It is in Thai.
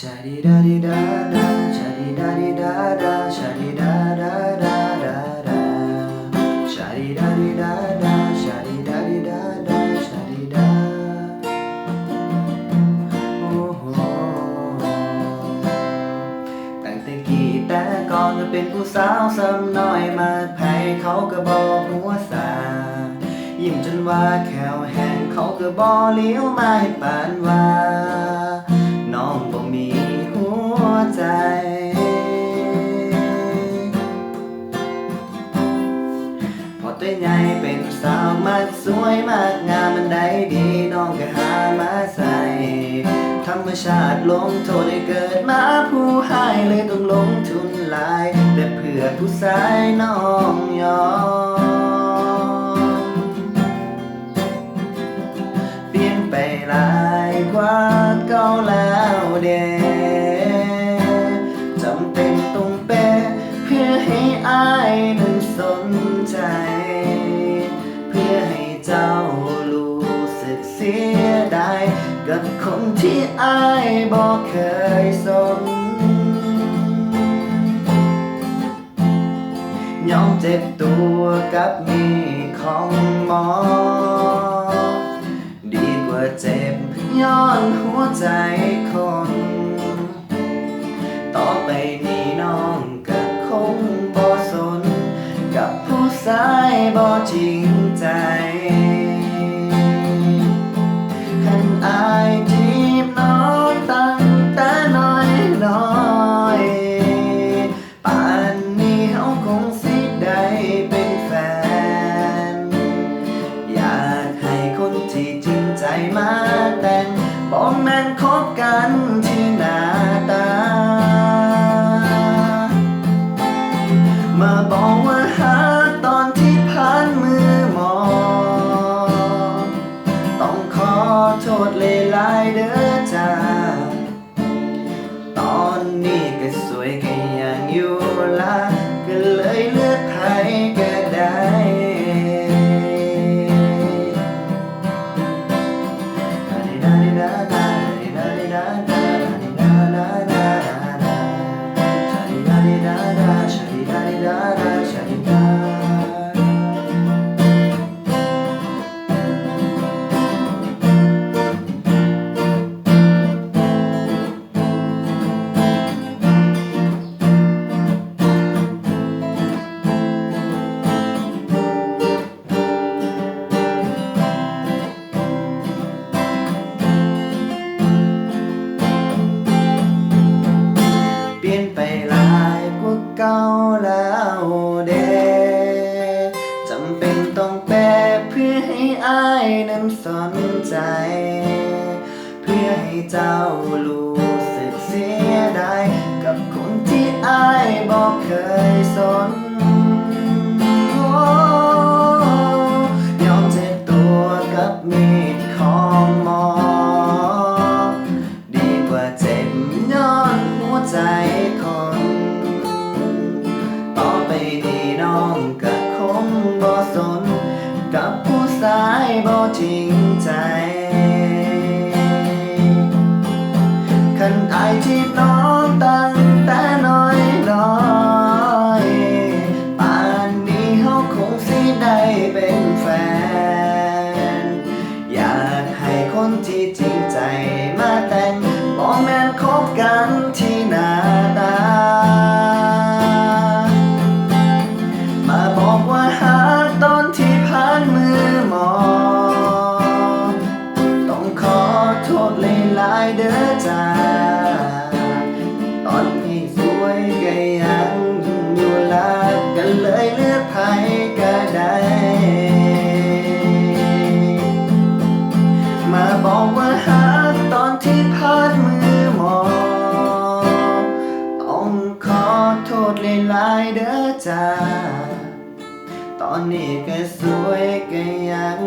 ชาดีดาดีดาดาชาดีดาดีดาดาชาดีดาดาดาดาดาชาดีดาดีดาดาชาดีดาดีดาดาชาดีดาโอ้โหตั้งแต่กี่แต่ก่อนก็เป็นผู้สาวซ้ำน้อยมาไผเขาก็บอกหัวสายิ้มจนว่าแขวแห้งเขาก็บอเลี้ยวมาให้ปานว่า น้องบ่มีหัวใจ พอตัวใหญ่เป็นสาวมัดสวยมากงามมันได้ดีน้องก็หามาใส่ธรรมชาติลงโทษให้เกิดมาผู้ให้เลยต้องลงทุนหลาย แต่เพื่อผู้ชายน้องยอมเปลี่ยนไปหลาย กับคนที่อายบอกเคยสนยอมเจ็บตัวกับมีของหมอ ดีกว่าเจ็บย้อนหัวใจคน ต่อไปนี้น้องก็คงบ่สน กับผู้ชายบ่จริง งบอแม่นคบกันที่หน้าตา มาบอกว่าหาตอนที่ผ่านมือหมอต้องขอโทษเลยลายเด้อจ้า ตอนนี้ก็สวยก็ยังอยู่ละก็เลยเลือ เก่าเก่าแล้วเดจำเป็นต้องแปลเพื่อให้อายนั้นสนใจ เพื่อให้เจ้ารู้สึกเสียดายกับคนที่อายบอกเคยสน น้องตั้งแต่น้อยน้อยป่านนี้เฮาคงสิได้เป็นแฟน อยากให้คนที่จริงใจมาแต่งบอกแม่นคบกันที่หน้าตา มาบอกว่าหาตอนที่ผ่านมือหมอ ต้องขอโทษหลายๆเด้อจ้า อนนี้ก็สวยก็ยัง